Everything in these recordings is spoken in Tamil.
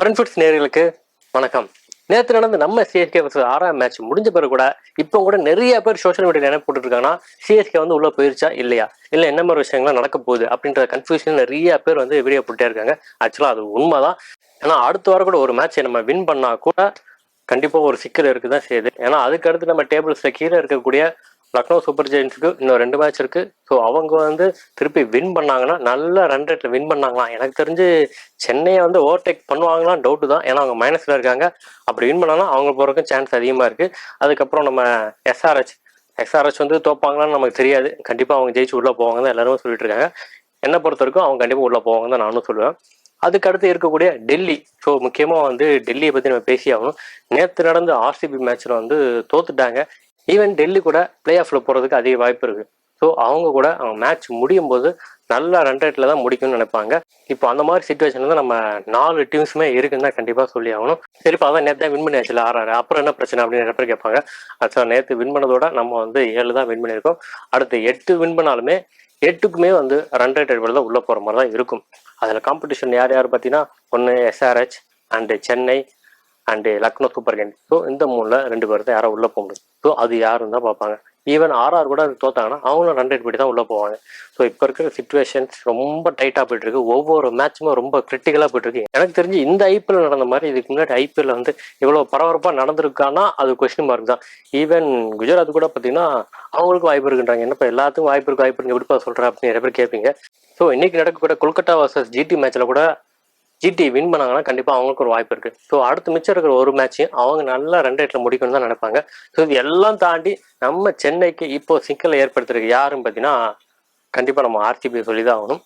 ஃப்ரெண்ட்ஸ் நேர்களுக்கு வணக்கம். நேற்று நடந்த நம்ம சிஎஸ்கே வர்சஸ் ஆறாம் மேட்ச் முடிஞ்ச பிறகு கூட இப்போ கூட நிறைய பேர் சோஷியல் மீடியாவில் என்ன போட்டுருக்காங்கன்னா சிஎஸ்கே வந்து உள்ள போயிருச்சா இல்லையா? இல்லை என்ன மாதிரி விஷயங்கள்லாம் நடக்க போகுது அப்படின்ற கன்ஃபியூஷன் நிறைய பேர் வந்து வீடியோ போட்டே இருக்காங்க. ஆக்சுவலாக அது உண்மைதான். ஏன்னா அடுத்த வாரம் கூட ஒரு மேட்ச்சை நம்ம வின் பண்ணா கூட கண்டிப்பாக ஒரு சிக்கல் இருக்கு தான் செய்யுது. ஏன்னா அதுக்கு அடுத்து நம்ம டேபிள்ஸில் கீழே இருக்கக்கூடிய லக்னோ சூப்பர் ஜெயின்ஸுக்கு இன்னும் ரெண்டு மேட்ச் இருக்கு. ஸோ அவங்க வந்து திருப்பி வின் பண்ணாங்கன்னா நல்ல ரன் ரேட்டில் வின் பண்ணாங்களாம். எனக்கு தெரிஞ்சு சென்னையை வந்து ஓவர்டேக் பண்ணுவாங்களாம் டவுட்டு தான். ஏன்னா அவங்க மைனஸில் இருக்காங்க. அப்படி வின் பண்ணாங்கன்னா அவங்க போகிறதுக்கும் சான்ஸ் அதிகமாக இருக்குது அதுக்கப்புறம் நம்ம எஸ்ஆர்ஹெச் எஸ்ஆர்ஹெச் வந்து தோப்பாங்களான்னு நமக்கு தெரியாது. கண்டிப்பாக அவங்க ஜெயிச்சு உள்ளே போவாங்க தான் எல்லாருமே சொல்லிட்டு இருக்காங்க. என்னை பொறுத்த வரைக்கும் அவங்க கண்டிப்பாக உள்ளே போவாங்க தான் நானும் சொல்லுவேன். அதுக்கு அடுத்து இருக்கக்கூடிய டெல்லி. ஸோ முக்கியமாக வந்து டெல்லியை பற்றி நம்ம பேசி ஆகணும். நேற்று நடந்த ஆர்சிபி மேட்ச்சில் வந்து தோத்துட்டாங்க. ஈவன் டெல்லி கூட பிளே ஆஃபில் போகிறதுக்கு அதிக வாய்ப்பு இருக்குது ஸோ அவங்க கூட அவங்க மேட்ச் முடியும் போது நல்ல ரன் ரேட்டில் தான் முடிக்கும்னு நினைப்பாங்க. இப்போ அந்த மாதிரி சுச்சுவேஷனில் தான் நம்ம நாலு டீம்ஸுமே இருக்குன்னு தான் கண்டிப்பாக சொல்லி ஆகணும். சரிப்பா அதான் நேற்று தான் வின் பண்ணியாச்சுல ஆறாரு அப்புறம் என்ன பிரச்சனை அப்படின்னு நிறைய பேர் கேட்பாங்க. அச்சா நேற்று வின் பண்ணதோட நம்ம வந்து ஏழு தான் வின் பண்ணியிருக்கோம். அடுத்து எட்டு வின் பண்ணாலுமே எட்டுக்குமே வந்து ரன் ரேட் அடிப்படையில் தான் உள்ளே போகிற மாதிரி தான் இருக்கும். அதில் காம்படிஷன் யார் யார் பார்த்தீங்கன்னா ஒன்று SRH and Chennai and Lucknow super kings so இந்த மூணில் ரெண்டு பேர் தான் யாரும் உள்ளே போக முடியும். ஸோ அது யாருன்னு தான் பார்ப்பாங்க. ஈவன் ஆர்ஆர் கூட அது தோத்தாங்கன்னா அவங்களும் ரன் ரேட் படி தான் உள்ளே போவாங்க. ஸோ இப்போ இருக்கிற சுச்சுவேஷன்ஸ் ரொம்ப டைட்டாக போயிட்டு இருக்கு. ஒவ்வொரு மேட்சுமே ரொம்ப கிரிட்டிக்கலாக போயிட்டு இருக்கு. எனக்கு தெரிஞ்சு இந்த ஐபிஎல் நடந்த மாதிரி இதுக்கு முன்னாடி ஐபிஎல் வந்து இவ்வளோ பரபரப்பாக நடந்திருக்கானா அது கொஸ்டின் மார்க் தான். ஈவன் குஜராத் கூட பார்த்தீங்கன்னா அவங்களுக்கும் வாய்ப்பு இருக்குன்றாங்க. என்னப்பா எல்லாத்துக்கும் வாய்ப்பு இருக்கு வாய்ப்பு இருக்கு எப்படிப்பா சொல்கிறேன் அப்படின்னு நிறைய பேர் கேட்பீங்க ஸோ இன்னைக்கு நடக்கக்கூடிய கொல்கட்டா வர்சஸ் ஜிடி மேட்ச்சில் கூட ஜிடி வின் பண்ணாங்கன்னா கண்டிப்பாக அவங்களுக்கு ஒரு வாய்ப்பு இருக்கு. ஸோ அடுத்து மிச்சம் இருக்கிற ஒரு மேட்சையும் அவங்க நல்லா ரெண்டு ரேட்டில் முடிக்கணும்னு தான் நினைப்பாங்க. ஸோ இது எல்லாம் தாண்டி நம்ம சென்னைக்கு இப்போ சிக்கலை ஏற்படுத்துறதுக்கு யாருன்னு பார்த்தீங்கன்னா கண்டிப்பாக நம்ம ஆர்சிபி சொல்லி தான் ஆகணும்.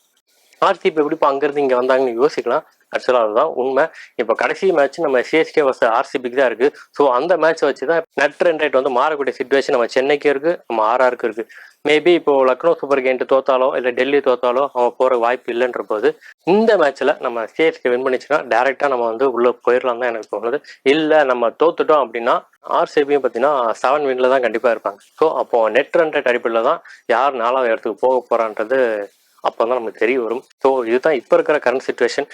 ஆர்சிபி எப்படி இப்போ அங்கேருந்து இங்கே வந்தாங்கன்னு யோசிக்கலாம். ஆக்சுவலாக அதுதான் உண்மை. இப்போ கடைசி மேட்ச் நம்ம சிஎஸ்கே வர்ஸ் ஆர்சிபிக்கு தான் இருக்கு. ஸோ அந்த மேட்ச்சை வச்சு தான் நெட் ரன் ரேட் வந்து மாறக்கூடிய சுச்சுவேஷன் நம்ம சென்னைக்கு இருக்கு நம்ம ஆர்ஆருக்கு இருக்குது மேபி இப்போ லக்னோ சூப்பர் கேன்ட்டு தோத்தாலோ இல்லை டெல்லி தோத்தாலோ அவன் போகிற வாய்ப்பு இல்லைன்ற போது இந்த மேட்ச்சில் நம்ம சிஎஸ்கே வின் பண்ணிச்சுன்னா டேரெக்டாக நம்ம வந்து உள்ளே போயிடலாம் தான் எனக்கு தோணுது. இல்லை நம்ம தோத்துட்டோம் அப்படின்னா ஆர்சிபியும் பார்த்தீங்கன்னா செவன் வின்ல தான் கண்டிப்பாக இருப்பாங்க. ஸோ அப்போ நெட் ரன் ரேட் அடிப்படையில் தான் யார் நாலாவது இடத்துக்கு போக போகிறான்றது அப்போ தான் நமக்கு தெரிய வரும். ஸோ இதுதான் இப்போ இருக்கிற கரண்ட் சுச்சுவேஷன்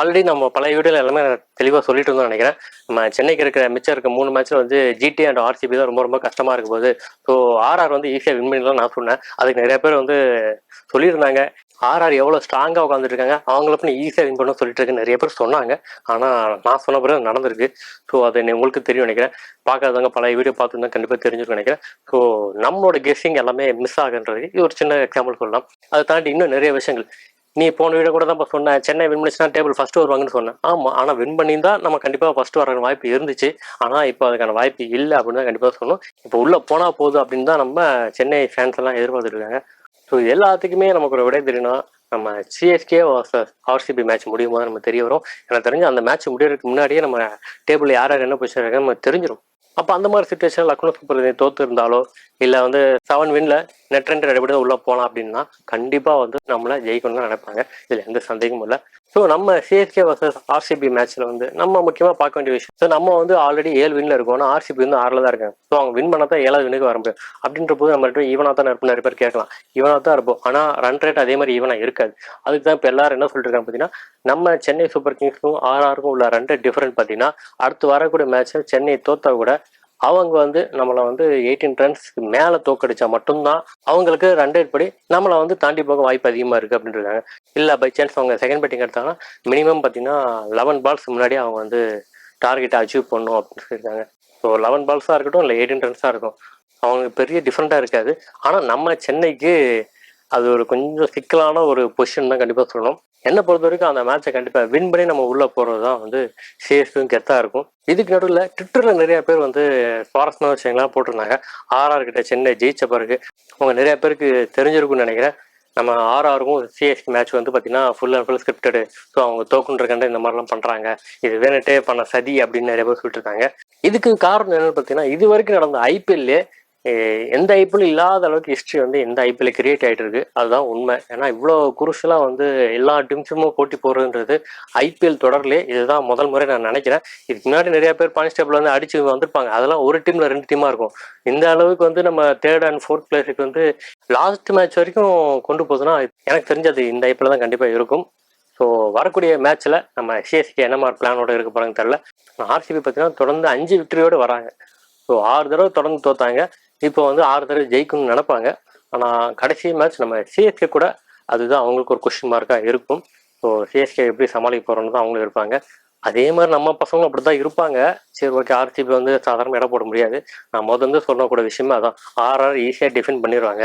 ஆல்ரெடி நம்ம பழைய வீடியோல எல்லாமே தெளிவாக சொல்லிட்டு இருந்தோம் நினைக்கிறேன். நம்ம சென்னைக்கு இருக்கிற மிச்சம் இருக்க மூணு மேட்ச்சில் வந்து ஜிடி அண்ட் ஆர்சிபி தான் ரொம்ப ரொம்ப கஷ்டமாக இருக்கும் போகுது. ஸோ ஆர்ஆர் வந்து ஈஸியாக வின் பண்ணலாம் நான் சொன்னேன். அதுக்கு நிறைய பேர் வந்து சொல்லியிருந்தாங்க. ஆர்ஆர் எவ்வளோ ஸ்ட்ராங்காக உட்காந்துருக்காங்க அவங்கள பண்ணி ஈஸியாக வின் பண்ண சொல்லிட்டு இருக்கு நிறைய பேர் சொன்னாங்க. ஆனால் நான் சொன்ன பிறகு நடந்திருக்கு. ஸோ அது நீ- உங்களுக்கு தெரியும் நினைக்கிறேன். பார்க்காதவங்க பழைய வீடியோ பார்த்துருந்தா கண்டிப்பாக தெரிஞ்சிருக்கும் நினைக்கிறேன். ஸோ நம்மளோட கெஸ்ஸிங் எல்லாமே மிஸ் ஆகுன்றது இது ஒரு சின்ன எக்ஸாம்பிள் சொல்லலாம். அதை தாண்டி இன்னும் நிறைய விஷயங்கள். நீ போன வீடு கூட தான் சொன்ன. சென்னை வின் பண்ணிச்சுன்னா டேபிள் ஃபர்ஸ்ட் வருவாங்கன்னு சொன்னேன். ஆமாம் ஆனால் வின் பண்ணியிருந்தா நம்ம கண்டிப்பாக ஃபர்ஸ்ட் வர வாய்ப்பு இருந்துச்சு. ஆனால் இப்போ அதுக்கான வாய்ப்பு இல்லை அப்படின்னு தான் கண்டிப்பாக சொன்னோம் இப்போ உள்ளே போனால் போதும் அப்படின்னு தான் நம்ம சென்னை ஃபேன்ஸ் எல்லாம் எதிர்பார்த்துட்டு இருக்காங்க ஸோ எல்லாத்துக்குமே நமக்கு ஒரு விடை தெரியணும் நம்ம சிஎஸ்கே ஆர்சிபி மேட்ச் முடியும் போது நம்ம தெரிய வரும். எனக்கு தெரிஞ்சு அந்த மேட்ச் முடியறதுக்கு முன்னாடியே நம்ம டேபிள் யார் யார் என்ன பொசிஷன் இருக்காங்க நம்ம தெரிஞ்சிடும் அப்போ அந்த மாதிரி சுச்சுவேஷன் லக்னோ சூப்பர் தோத்து இருந்தாலோ இல்லை வந்து செவன் வின்ல நெட் ரெண்டு அடிப்படையில் உள்ளே போகலாம் அப்படின்னா கண்டிப்பாக வந்து நம்மளை ஜெயிக்கணும்னு தான் நினைப்பாங்க. இதில் எந்த சந்தேகமும் இல்லை. ஸோ நம்ம சிஎஸ்கே வர்சஸ் ஆர்சிபி மேட்ச்சில் வந்து நம்ம முக்கியமாக பார்க்க வேண்டிய விஷயம் ஸோ நம்ம வந்து ஆல்ரெடி ஏழு வின்ல இருக்கோம். ஆனால் ஆர்சிபி வந்து ஆறில் தான் இருக்காங்க. ஸோ அவங்க வின் பண்ணால் தான் ஏழாவது வினுக்கு வர முடியும். அப்படின்ற போது நம்ம ஈவனாக தான் இருப்போம் நிறைய பேர் கேட்கலாம். ஈவனாக தான் இருப்போம். ஆனால் ரன் ரேட் அதே மாதிரி ஈவனாக இருக்காது. அதுக்கு தான் இப்போ எல்லாரும் என்ன சொல்லிட்டு இருக்காங்க பார்த்தீங்கன்னா நம்ம சென்னை சூப்பர் கிங்ஸ்க்கும் ஆர்ஆருக்கும் உள்ள ரன் ரேட் டிஃப்ரெண்ட் பார்த்தீங்கன்னா அடுத்து வரக்கூடிய மேட்ச்சை சென்னை தோத்தா கூட அவங்க வந்து நம்மளை வந்து எயிட்டீன் ரன்ஸ்க்கு மேலே தோக்கடிச்சா மட்டும்தான் அவங்களுக்கு ரன் ரேட் படி நம்மளை வந்து தாண்டி போக வாய்ப்பு அதிகமாக இருக்குது அப்படின்னு இருக்காங்க. இல்லை பை சான்ஸ் அவங்க செகண்ட் பேட்டிங் எடுத்தாங்கன்னா மினிமம் பார்த்தீங்கன்னா லெவன் பால்ஸ் முன்னாடி அவங்க வந்து டார்கெட்டை அச்சீவ் பண்ணும் அப்படின்னு சொல்லியிருக்காங்க. ஸோ லெவன் பால்ஸாக இருக்கட்டும் இல்லை எயிட்டீன் ரன்ஸாக இருக்கும் அவங்களுக்கு பெரிய டிஃப்ரெண்ட்டாக இருக்காது. ஆனால் நம்ம சென்னைக்கு அது ஒரு கொஞ்சம் சிக்கலான ஒரு பொசிஷன் தான் கண்டிப்பாக சொல்லணும். என்னை பொறுத்த வரைக்கும் அந்த மேட்சை கண்டிப்பாக வின் பண்ணி நம்ம உள்ளே போகிறது தான் வந்து சேஃபும் கெத்தாக இருக்கும். இதுக்கு நடுவில் ட்விட்டரில் நிறைய பேர் வந்து சுவாரஸ்யமான விஷயங்கள்லாம் போட்டிருந்தாங்க. ஆர்ஆர் கிட்ட சென்னை ஜெயிச்ச பிறகு அவங்க நிறைய பேருக்கு தெரிஞ்சிருக்கும்னு நினைக்கிறேன். நம்ம ஆர்ஆருக்கும் சிஎஸ்கி மேட்ச் வந்து பார்த்தீங்கன்னா full and full scripted so அவங்க தோக்குன்ற இந்த மாதிரிலாம் பண்ணுறாங்க இது வேணுட்டே பண்ண சதி அப்படின்னு நிறைய பேர் சொல்லிட்டு இருக்காங்க. இதுக்கு காரணம் என்னன்னு பார்த்தீங்கன்னா இது வரைக்கும் நடந்த ஐபிஎல்லே எந்த ஐபிஎல் இல்லாத அளவுக்கு ஹிஸ்ட்ரி வந்து எந்த ஐபிஎல் கிரியேட் ஆயிட்டு இருக்கு அதுதான் உண்மை. ஏன்னா இவ்வளோ குருஷலாக வந்து எல்லா டீம்ஸும் போட்டி போடுறதுன்றது ஐபிஎல் தொடர்லே இதுதான் முதல் முறை நான் நினைக்கிறேன். இதுக்கு முன்னாடி நிறைய பேர் பானிஸ்டேபிள் வந்து அடிச்சு வந்திருப்பாங்க. அதெல்லாம் ஒரு டீம்ல ரெண்டு டீமாக இருக்கும். இந்த அளவுக்கு வந்து நம்ம தேர்ட் அண்ட் ஃபோர்த் பிளேஸுக்கு வந்து லாஸ்ட் மேட்ச் வரைக்கும் கொண்டு போகுதுன்னா எனக்கு தெரிஞ்சது இந்த ஐபிஎல் தான் கண்டிப்பாக இருக்கும். ஸோ வரக்கூடிய மேட்ச்சில் நம்ம சிஎஸ்கே என்ன மாதிரி பிளானோட இருக்க போகிறாங்க தெரில ஆர்சிபி பார்த்தீங்கன்னா தொடர்ந்து அஞ்சு விக்டரியோடு வராங்க. ஸோ ஆறு தடவை தொடர்ந்து தோத்தாங்க. இப்போ வந்து ஆறு தடவை ஜெயிக்கணும்னு நினைப்பாங்க. ஆனால் கடைசி மேட்ச் நம்ம சிஎஸ்கே கூட அதுதான் அவங்களுக்கு ஒரு கொஸ்டின் மார்க்காக இருக்கும். ஸோ சிஎஸ்கே எப்படி சமாளிக்க போகிறோன்னு தான் அவங்களும் இருப்பாங்க. அதே மாதிரி நம்ம பசங்களும் அப்படி தான் இருப்பாங்க. சரி ஓகே ஆர்சிபி வந்து சாதாரண இடம் போட முடியாது. நான் முதல்ல வந்து சொல்லக்கூடிய விஷயமே அதான். ஆர்ஆர் ஈஸியாக டிஃபெண்ட் பண்ணிடுவாங்க.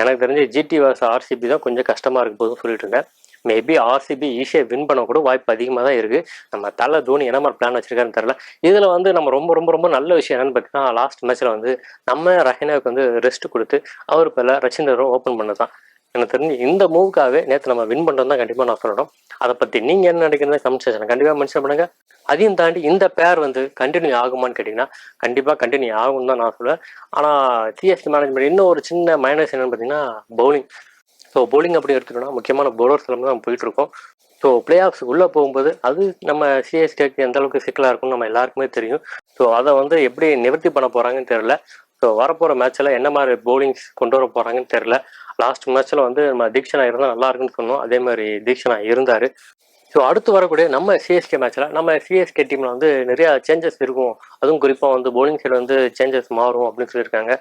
எனக்கு தெரிஞ்சு ஜிடி வர்ஸ் ஆர்சிபி தான் கொஞ்சம் கஷ்டமாக இருக்கும் போதும் சொல்லிட்டு இருந்தேன். மேபி ஆர்சிபி ஈஸியாக வின் பண்ண கூட வாய்ப்பு அதிகமாக தான் இருக்குது நம்ம தலை தோனி என்ன மாதிரி பிளான் வச்சிருக்காருன்னு தெரில இதில் வந்து நம்ம ரொம்ப ரொம்ப ரொம்ப நல்ல விஷயம் என்னென்னு பார்த்தீங்கன்னா லாஸ்ட் மேட்ச்சில் வந்து நம்ம ரஹினாவுக்கு வந்து ரெஸ்ட் கொடுத்து அவர் பேரில் ரச்சிந்தரும் ஓப்பன் பண்ணதான். எனக்கு தெரிஞ்சு இந்த மூவுக்காகவே நேற்று நம்ம வின் பண்ணுறோம் தான் கண்டிப்பாக நான் சொல்லணும். அதை பற்றி நீங்கள் என்ன நினைக்கிறீங்க கமெண்ட் செக்ஷன் கண்டிப்பாக மென்ஷன் பண்ணுங்க. அதையும் தாண்டி இந்த பேர் வந்து கண்டினியூ ஆகுமான்னு கேட்டிங்கன்னா கண்டிப்பாக கண்டினியூ ஆகும்னு தான் நான் சொல்லுவேன் ஆனால் சிஎஸ்டி மேனேஜ்மெண்ட் இன்னும் ஒரு சின்ன மைனஸ் என்னன்னு பார்த்தீங்கன்னா பவுலிங் ஸோ போலிங் அப்படி எடுத்துட்டோம்னா முக்கியமான பவுலர்ஸ் தான் நம்ம போயிட்டு இருக்கோம் ஸோ பிளே ஆஃப்ஸ் உள்ளே போகும்போது அது நம்ம சிஎஸ்கேக்கு எந்த அளவுக்கு சிக்கலாக இருக்கும்னு நம்ம எல்லாருக்குமே தெரியும். ஸோ அதை வந்து எப்படி நிவர்த்தி பண்ண போகிறாங்கன்னு தெரில ஸோ வரப்போகிற மேட்ச்சில் என்ன மாதிரி போலிங்ஸ் கொண்டு வர போகிறாங்கன்னு தெரில லாஸ்ட் மேட்ச்சில் வந்து நம்ம தீக்ஷனா இருந்தால் நல்லா இருக்குன்னு சொன்னோம். அதே மாதிரி தீக்ஷனா இருந்தார். ஸோ அடுத்து வரக்கூடிய நம்ம சிஎஸ்கே மேட்ச்சில் நம்ம சிஎஸ்கே டீமில் வந்து நிறையா சேஞ்சஸ் இருக்கும். அதுவும் குறிப்பாக வந்து போலிங் சைடு வந்து சேஞ்சஸ் மாறும் அப்படின்னு சொல்லியிருக்காங்க.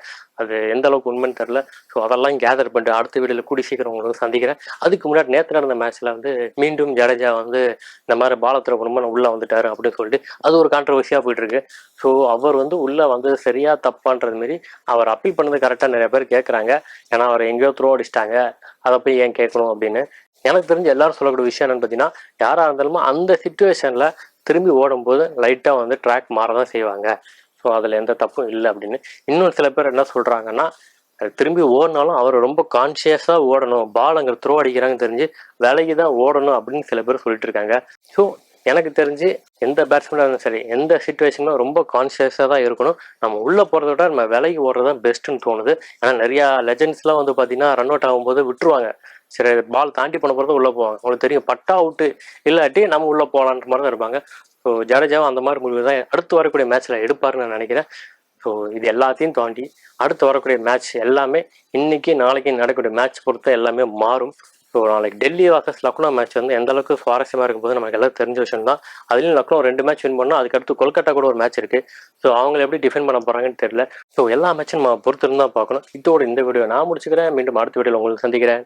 அது எந்த அளவுக்கு உண்மைன்னு தெரில ஸோ அதெல்லாம் கேதர் பண்ணிட்டு அடுத்த வீடியோவில் கூடி சீக்கிரம் உங்களுக்கு சந்திக்கிறேன். அதுக்கு முன்னாடி நேற்று நடந்த மேட்ச்சில் வந்து மீண்டும் ஜடேஜா வந்து இந்த மாதிரி பாலத்தில் குடும்பம் உள்ளே வந்துட்டாரு அப்படின்னு சொல்லிட்டு அது ஒரு கான்ட்ரவர்சியாக போயிட்டுருக்கு ஸோ அவர் வந்து உள்ளே வந்து சரியா தப்பான்றது மாரி அவர் அப்பீல் பண்ணது கரெக்டாக நிறைய பேர் கேட்குறாங்க ஏன்னா அவர் எங்கேயோ த்ரோ அடிச்சிட்டாங்க. அதை போய் ஏன் கேட்கணும் அப்படின்னு. எனக்கு தெரிஞ்ச எல்லாரும் சொல்லக்கூடிய விஷயம் என்னன்னு பார்த்தீங்கன்னா யாராக இருந்தாலும் அந்த சுச்சுவேஷனில் திரும்பி ஓடும்போது லைட்டாக வந்து ட்ராக் மாற தான் செய்வாங்க. ஸோ அதில் எந்த தப்பும் இல்லை அப்படின்னு. இன்னும் சில பேர் என்ன சொல்கிறாங்கன்னா திரும்பி ஓடினாலும் அவர் ரொம்ப கான்சியஸாக ஓடணும். பால் அங்கே த்ரோ அடிக்கிறாங்கன்னு தெரிஞ்சு விலகி தான் ஓடணும் அப்படின்னு சில பேர் சொல்லிட்டு இருக்காங்க. ஸோ எனக்கு தெரிஞ்சு எந்த பேட்ஸ்மேனாக இருந்தாலும் சரி எந்த சுச்சுவேஷனும் ரொம்ப கான்சியஸாக தான் இருக்கணும். நம்ம உள்ளே போகிறத விட நம்ம விலகி ஓடுறது தான் பெஸ்ட்டுன்னு தோணுது. ஏன்னா நிறையா லெஜண்ட்ஸ்லாம் வந்து பார்த்தீங்கன்னா ரன் அவுட் ஆகும்போது விட்டுருவாங்க. சரி பால் தாண்டி பண்ண போகிறது உள்ளே போவாங்க. உங்களுக்கு தெரியும் பட்டா அவுட்டு இல்லாட்டி நம்ம உள்ளே போகலான்ற மாதிரி தான் இருப்பாங்க. ஸோ ஜடேஜாவும் அந்த மாதிரி முடிவு தான் அடுத்து வரக்கூடிய மேட்ச்சில் எடுப்பாருன்னு நான் நினைக்கிறேன். ஸோ இது எல்லாத்தையும் தாண்டி அடுத்து வரக்கூடிய மேட்ச் எல்லாமே இன்னைக்கு நாளைக்கு நடக்கக்கூடிய மேட்ச் பொறுத்த எல்லாமே மாறும். ஸோ நாளைக்கு டெல்லி வாசஸ் லக்னோ மேட்ச் வந்து எந்த அளவுக்கு சுவாரஸ்யமாக இருக்கும் போது நமக்கு எல்லாம் தெரிஞ்ச விஷயம் தான். அதுலேயும் லக்னோ ரெண்டு மேட்ச் வின் பண்ணோம் அதுக்கடுத்து கொல்கட்டா கூட ஒரு மேட்ச் இருக்குது ஸோ அவங்களை எப்படி டிஃபெண்ட் பண்ண போறாங்கன்னு தெரியல. ஸோ எல்லா மேட்சும் நம்ம பொறுத்திருந்தான் பார்க்கணும். இதோட இந்த வீடியோ நான் முடிச்சுக்கிறேன். மீண்டும் அடுத்த வீடியோவில் உங்களுக்கு சந்திக்கிறேன்.